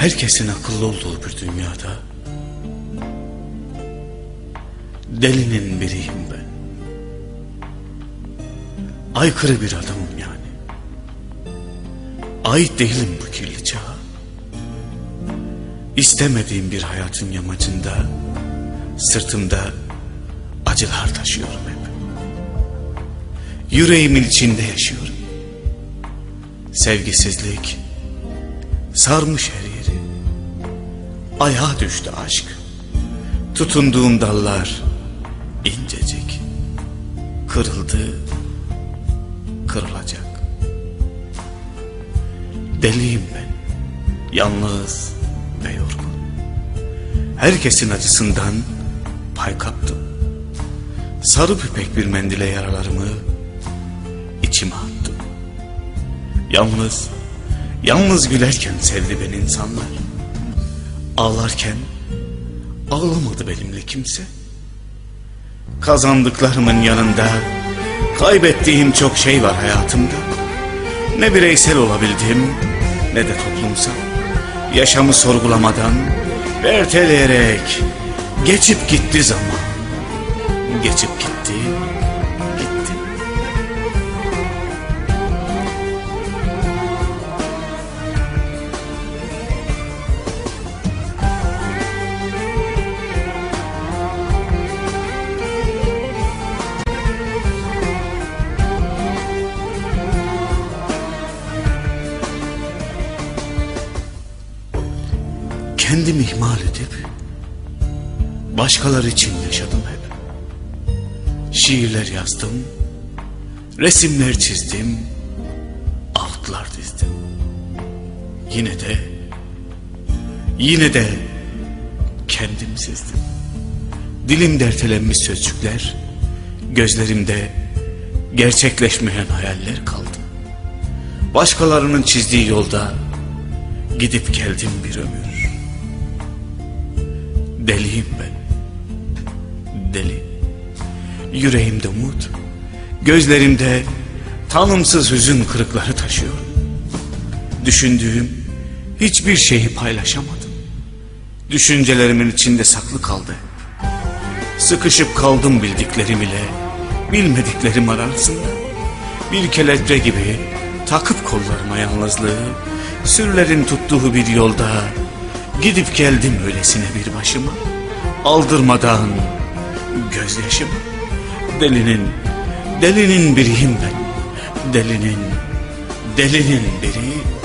Herkesin akıllı olduğu bir dünyada delinin biriyim ben. Aykırı bir adamım yani. Ait değilim bu kirli çağa. İstemediğim bir hayatın yamacında sırtımda acılar taşıyorum hep. Yüreğimin içinde yaşıyorum. Sevgisizlik sarmış her. Ayağa düştü aşk. Tutunduğum dallar incecik. Kırıldı, kırılacak. Deliyim ben, yalnız ve yorgun. Herkesin acısından pay kaptım. Sarı pipek bir mendile yaralarımı içime attım. Yalnız, yalnız gülerken sevdi beni insanlar. Ağlarken ağlamadı benimle kimse. Kazandıklarımın yanında kaybettiğim çok şey var hayatımda. Ne bireysel olabildim ne de toplumsal. Yaşamı sorgulamadan erteleyerek geçip gitti zaman. Geçip gitti. Kendimi ihmal edip başkaları için yaşadım hep. Şiirler yazdım, resimler çizdim, altlar dizdim. Yine de, yine de kendim sezdim. Dilimde ertelenmiş sözcükler, gözlerimde gerçekleşmeyen hayaller kaldı. Başkalarının çizdiği yolda gidip geldim bir ömür. Deliyim ben. Deli. Yüreğimde umut, gözlerimde tanımsız hüzün kırıkları taşıyorum. Düşündüğüm hiçbir şeyi paylaşamadım. Düşüncelerimin içinde saklı kaldı. Sıkışıp kaldım bildiklerim ile bilmediklerim arasında. Bir kelepçe gibi takıp kollarıma yalnızlığı, sürülerin tuttuğu bir yolda gidip geldim öylesine bir başıma. Aldırmadan gözyaşımı. Delinin, delinin biriyim ben. Delinin, delinin biriyim.